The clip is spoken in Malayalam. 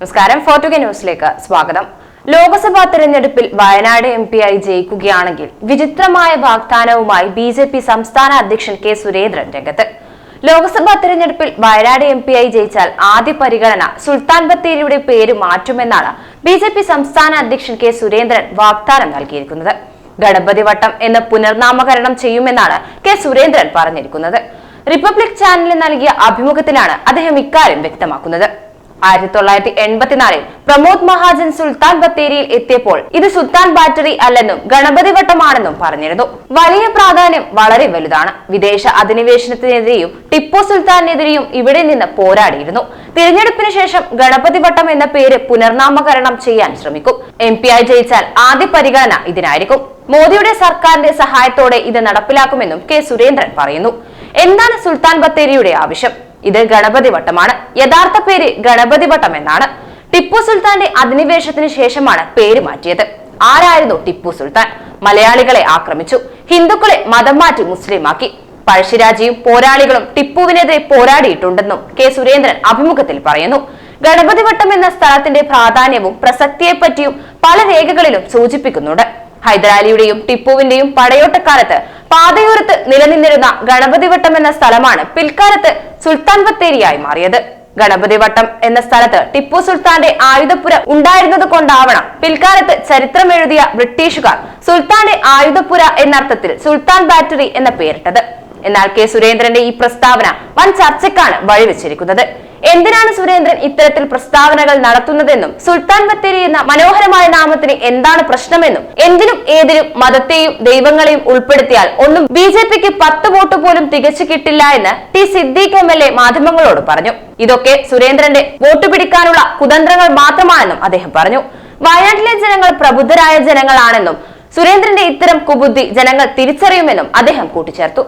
നമസ്കാരം. ഫോർട്ടുഗ ന്യൂസിലേക്ക് സ്വാഗതം. ലോക്സഭാ തെരഞ്ഞെടുപ്പിൽ വയനാട് എം പി ആയി ജയിക്കുകയാണെങ്കിൽ വിചിത്രമായ വാഗ്ദാനവുമായി ബി ജെ പി സംസ്ഥാന അധ്യക്ഷൻ കെ സുരേന്ദ്രൻ രംഗത്ത്. ലോക്സഭാ തെരഞ്ഞെടുപ്പിൽ വയനാട് എം ആയി ജയിച്ചാൽ ആദ്യ പരിഗണന സുൽത്താൻ ബത്തേരിയുടെ പേര് മാറ്റുമെന്നാണ് ബി ജെ പി സംസ്ഥാന അധ്യക്ഷൻ കെ സുരേന്ദ്രൻ വാഗ്ദാനം നൽകിയിരിക്കുന്നത്. ഗണപതി വട്ടം എന്ന് പുനർനാമകരണം ചെയ്യുമെന്നാണ് കെ സുരേന്ദ്രൻ പറഞ്ഞിരിക്കുന്നത്. റിപ്പബ്ലിക് ചാനലിന് നൽകിയ അഭിമുഖത്തിലാണ് അദ്ദേഹം ഇക്കാര്യം വ്യക്തമാക്കുന്നത്. ആയിരത്തി തൊള്ളായിരത്തി എൺപത്തിനാലിൽ പ്രമോദ് മഹാജൻ സുൽത്താൻ ബത്തേരിയിൽ എത്തിയപ്പോൾ ഇത് സുൽത്താൻ ബാറ്ററി അല്ലെന്നും ഗണപതി വട്ടമാണെന്നും പറഞ്ഞിരുന്നു. വലിയ പ്രാധാന്യം വളരെ വലുതാണ്. വിദേശ അധിനിവേശനത്തിനെതിരെയും ടിപ്പു സുൽത്താനെതിരെയും ഇവിടെ നിന്ന് പോരാടിയിരുന്നു. തിരഞ്ഞെടുപ്പിന് ശേഷം ഗണപതി വട്ടം എന്ന പേര് പുനർനാമകരണം ചെയ്യാൻ ശ്രമിക്കും. എം പി ആയി ജയിച്ചാൽ ആദ്യ പരിഗണന ഇതിനായിരിക്കും. മോദിയുടെ സർക്കാരിന്റെ സഹായത്തോടെ ഇത് നടപ്പിലാക്കുമെന്നും കെ സുരേന്ദ്രൻ പറയുന്നു. എന്താണ് സുൽത്താൻ ബത്തേരിയുടെ ആവശ്യം? ഇത് ഗണപതി വട്ടമാണ്. യഥാർത്ഥ പേര് ഗണപതി വട്ടം എന്നാണ്. ടിപ്പു സുൽത്താന്റെ അധിനിവേശത്തിന് ശേഷമാണ് പേര് മാറ്റിയത്. ആരായിരുന്നു ടിപ്പു സുൽത്താൻ? മലയാളികളെ ആക്രമിച്ചു. ഹിന്ദുക്കളെ മതം മാറ്റി മുസ്ലിമാക്കി. പഴശ്ശിരാജയും പോരാളികളും ടിപ്പുവിനെതിരെ പോരാടിയിട്ടുണ്ടെന്നും കെ സുരേന്ദ്രൻ അഭിമുഖത്തിൽ പറയുന്നു. ഗണപതി വട്ടം എന്ന സ്ഥലത്തിന്റെ പ്രാധാന്യവും പ്രസക്തിയെപ്പറ്റിയും പല രേഖകളിലും സൂചിപ്പിക്കുന്നുണ്ട്. ഹൈദരാലിയുടെയും ടിപ്പുവിന്റെയും പടയോട്ടക്കാലത്ത് പാതയോരത്ത് നിലനിന്നിരുന്ന ഗണപതി വട്ടം എന്ന സ്ഥലമാണ് പിൽക്കാലത്ത് സുൽത്താൻ ബത്തേരിയായി മാറിയത്. ഗണപതി വട്ടം എന്ന സ്ഥലത്ത് ടിപ്പു സുൽത്താന്റെ ആയുധപ്പുര ഉണ്ടായിരുന്നത് കൊണ്ടാവണം പിൽക്കാലത്ത് ചരിത്രം എഴുതിയ ബ്രിട്ടീഷുകാർ സുൽത്താന്റെ ആയുധപ്പുര എന്നർത്ഥത്തിൽ സുൽത്താൻ ബാറ്ററി എന്ന പേരിട്ടത്. എന്നാൽ കെ. സുരേന്ദ്രന്റെ ഈ പ്രസ്താവന വൻ ചർച്ചയ്ക്കാണ് വഴിവെച്ചിരിക്കുന്നത്. എന്തിനാണ് സുരേന്ദ്രൻ ഇത്തരത്തിൽ പ്രസ്താവനകൾ നടത്തുന്നതെന്നും സുൽത്താൻ ബത്തേരി എന്ന മനോഹരമായ നാമത്തിന് എന്താണ് പ്രശ്നമെന്നും എന്തിനും ഏതിനും മതത്തെയും ദൈവങ്ങളെയും ഉൾപ്പെടുത്തിയാൽ ഒന്നും ബി ജെ പിക്ക് പത്ത് വോട്ട് പോലും തികച്ചു കിട്ടില്ല എന്ന് T Siddique M L A മാധ്യമങ്ങളോട് പറഞ്ഞു. ഇതൊക്കെ സുരേന്ദ്രന്റെ വോട്ട് പിടിക്കാനുള്ള കുതന്ത്രങ്ങൾ മാത്രമാണെന്നും അദ്ദേഹം പറഞ്ഞു. വയനാട്ടിലെ ജനങ്ങൾ പ്രബുദ്ധരായ ജനങ്ങളാണെന്നും സുരേന്ദ്രന്റെ ഇത്തരം കുബുദ്ധി ജനങ്ങൾ തിരിച്ചറിയുമെന്നും അദ്ദേഹം കൂട്ടിച്ചേർത്തു.